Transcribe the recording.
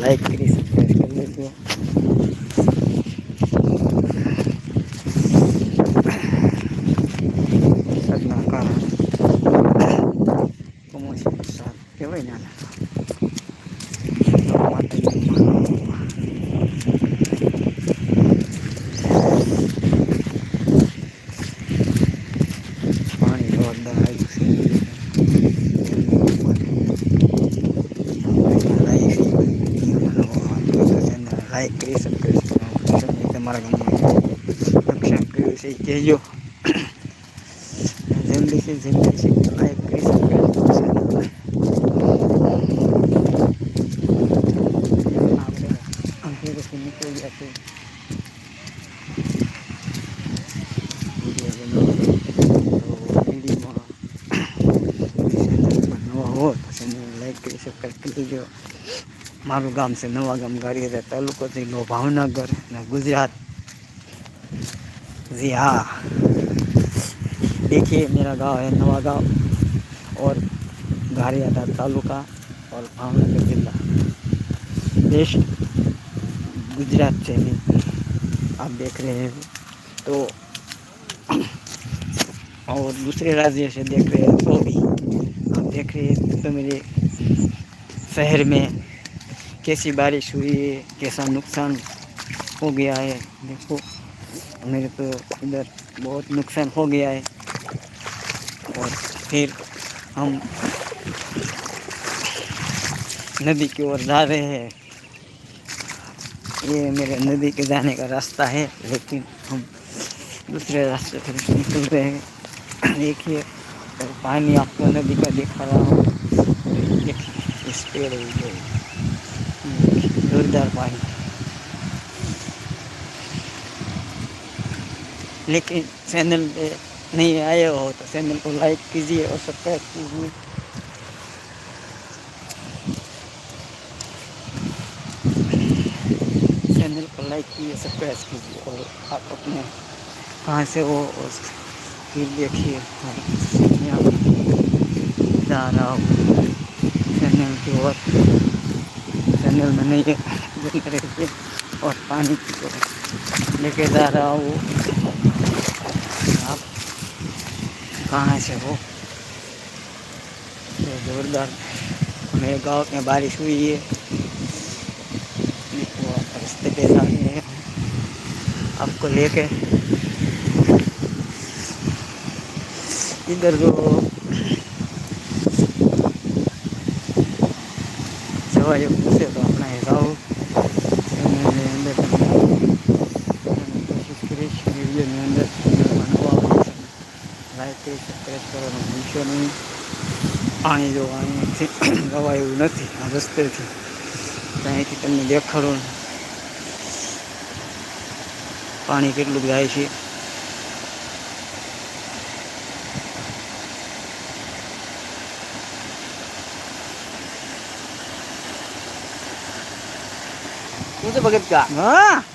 like, querido suscribirse al mismo. Como es importante. Like કરી subscribe તમારા ગામમાં રક્ષણ કર્યું છે કહેજો જલ્દી છે જલ્દી છે લાઈક કરી સબસ્ક્રાઈબ નીકળી ગયા છે લાઈક કરી સબસ્ક્રાઈબ કરી લેજો મારું ગામ છે નવા ગામ ગારિયા તાલુકો જિલ્લો ભાવનગર અને ગુજરાત जी हाँ देखिए मेरा गांव है नवा गांव और घारियाटा तालुका और भावनगर जिला देश गुजरात से भी आप देख रहे हैं तो और दूसरे राज्य से देख रहे हैं तो भी आप देख रहे हैं तो मेरे शहर में कैसी बारिश हुई है कैसा नुकसान हो गया है? देखो, मेरे तो इधर बहुत नुकसान हो गया है। और फिर हम नदी की ओर जा रहे हैं। ये मेरे नदी के जाने का रास्ता है, लेकिन हम दूसरे रास्ते पर निकल रहे हैं। देखिए, और पानी आपको नदी का दिखा रहा हूँ। इस पेड़। जोरदार पानी लेकिन चैनल पे नहीं आए हो तो चैनल को लाइक कीजिए और सब्सक्राइब कीजिए। चैनल को लाइक कीजिए, सब्सक्राइब कीजिए और आप अपने कहाँ से हो और फिर देखिए। मैं जा रहा हूँ। चैनल की ओर चैनल में नहीं है। बने रहिए और पानी की ओर लेके जा रहा हूँ। आप कहाँ से हो? ये जोरदार। मेरे गाँव में बारिश हुई है। रास्ते पे हैं। आपको लेके इधर जो જવાય એવું છે તો આપણે જાઓ ચેનલની અંદર કોશિશ કરીશ પાણી જો અહીંથી ગવાય એવું નથી, આ રસ્તેથી. અહીંથી તમને દેખાડો. પાણી કેટલું જાય છે? Kung sa bagat ka? Ah!